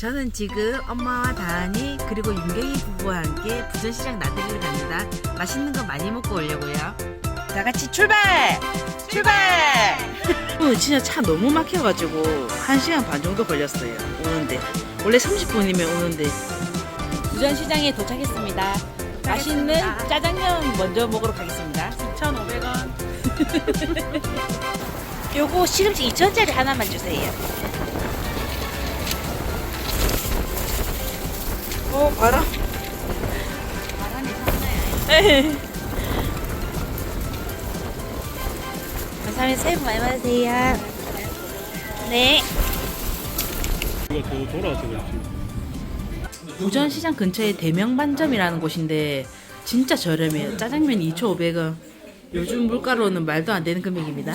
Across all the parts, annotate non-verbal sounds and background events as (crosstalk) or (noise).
저는 지금 엄마와 다은이 그리고 윤경이 부부와 함께 부전시장 나들이를 갑니다. 맛있는 거 많이 먹고 오려고요. 다 같이 출발! 출발! 오늘 진짜 차 너무 막혀가지고 1시간 반 정도 걸렸어요. 오는데. 원래 30분이면 오는데. 부전시장에 도착했습니다. 맛있는 짜장면 먼저 먹으러 가겠습니다. 2,500원. (laughs) 요거 시금치 2,000원짜리 하나만 주세요. 어, 바람. 바람이? 에헤. 감사합니다. 새해 복 많이 받으세요. 네. 그렇지. 부전시장 근처에 대명반점이라는 곳인데 진짜 저렴해요. 짜장면 2,500원. 요즘 물가로는 말도 안 되는 금액입니다.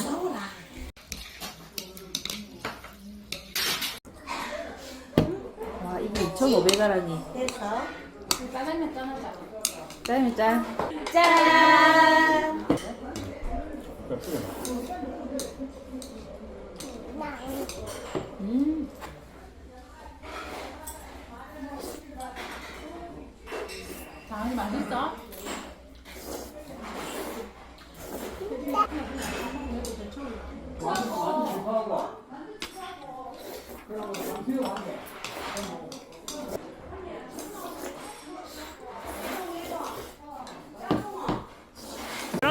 와, 이게 2,500원이니. 짜장면 짠하자. 짜장면 짠. 짠! 음. 장이 맛있어?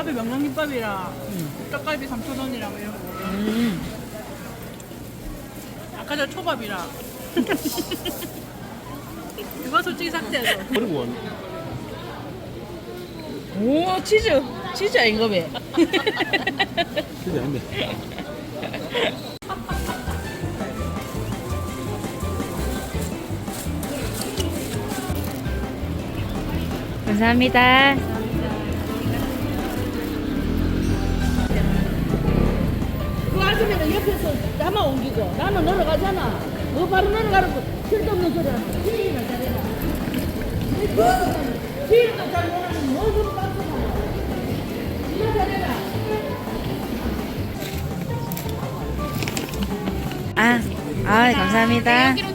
라비 명랑김밥이랑 떡갈비 3,000원이랑 이런 거. 음. 아까 저 초밥이랑. (laughs) 그거 솔직히 삭제해서. 그리고 왔네. 오, 치즈. 치즈 아닌가 봐. 그게 안 돼. 감사합니다. 그 아줌마는 옆에서 나만 옮기고 나는 내려가잖아. 너 바로 내려가는 거 쓸데없는 소리 하는 거야. 지인이나 잘해라. 지인도 잘 못하는 뭐좀 깜짝이야. 니가 잘해라. 아, 아, 감사합니다.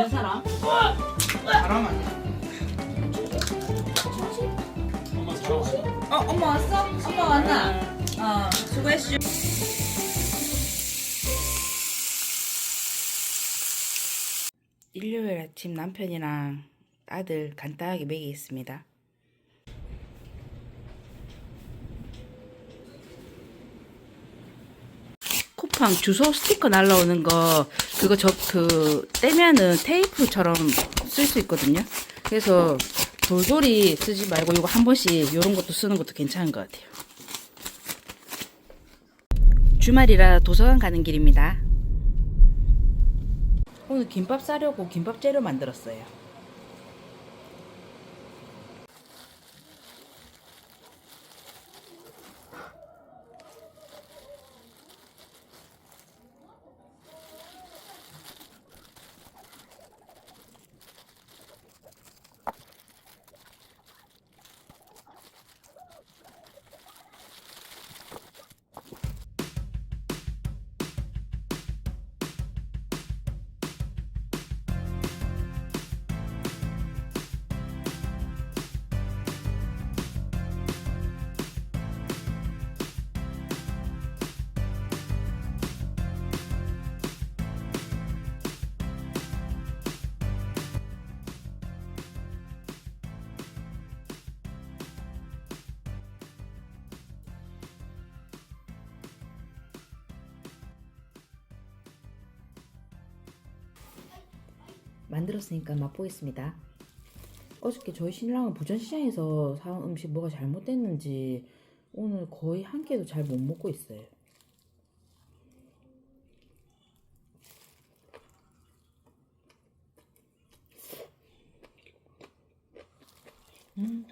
몇 사람? 어, 엄마 왔어? 엄마 왔나? 어, 수고했슈. 일요일 아침 남편이랑 아들 간단하게 먹이겠습니다. 쿠팡 주소 스티커 날라오는 거 그거 저 그 떼면은 테이프처럼 쓸 수 있거든요. 그래서 돌돌이 쓰지 말고 이거 한 번씩 이런 것도 쓰는 것도 괜찮은 것 같아요. 주말이라 도서관 가는 길입니다. 오늘 김밥 싸려고 김밥 재료 만들었어요. 만들었으니까 맛보겠습니다. 어저께 저희 신랑은 부전시장에서 사온 음식 뭐가 잘못됐는지 오늘 거의 한 끼도 잘 못 먹고 있어요. 음.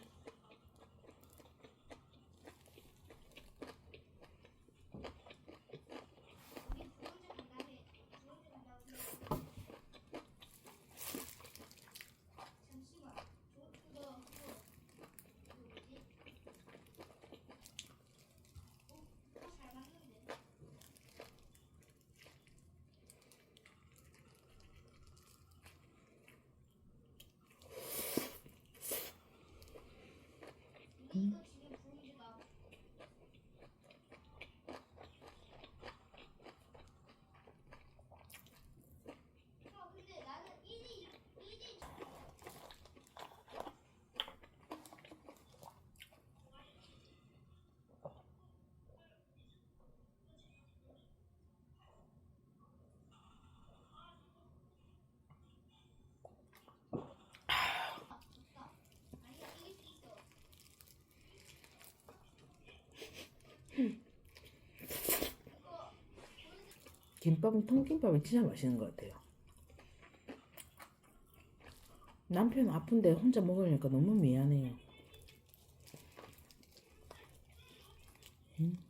김밥은 통김밥은 진짜 맛있는 것 같아요. 남편 아픈데 혼자 먹으려니까 너무 미안해요. 음.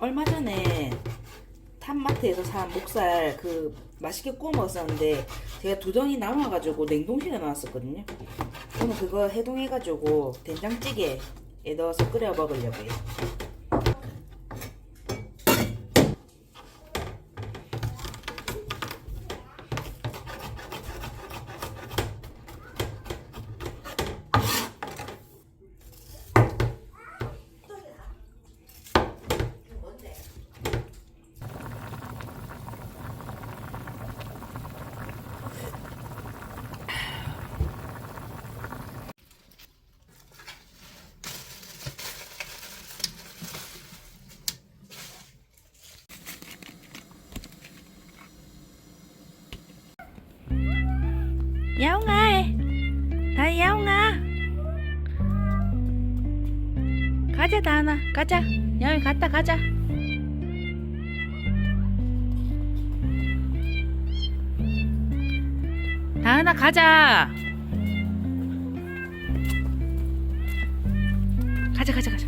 얼마 전에 탑마트에서 산 목살 그 맛있게 구워 먹었었는데 제가 두 덩이 남아가지고 냉동실에 놨었거든요. 오늘 그거 해동해가지고 된장찌개에 넣어서 끓여 먹으려고요. 야옹아, 다 야옹아. 가자 다하나, 가자. 야옹이 갔다 가자. 다하나 가자. 가자 가자 가자.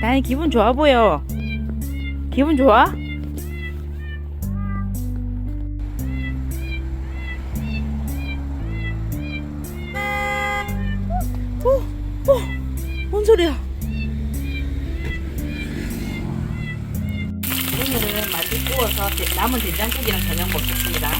나는 기분 좋아 보여. 기분 좋아? 소리야? 오늘은 만두 구워서 대- 남은 된장국이랑 저녁 먹겠습니다.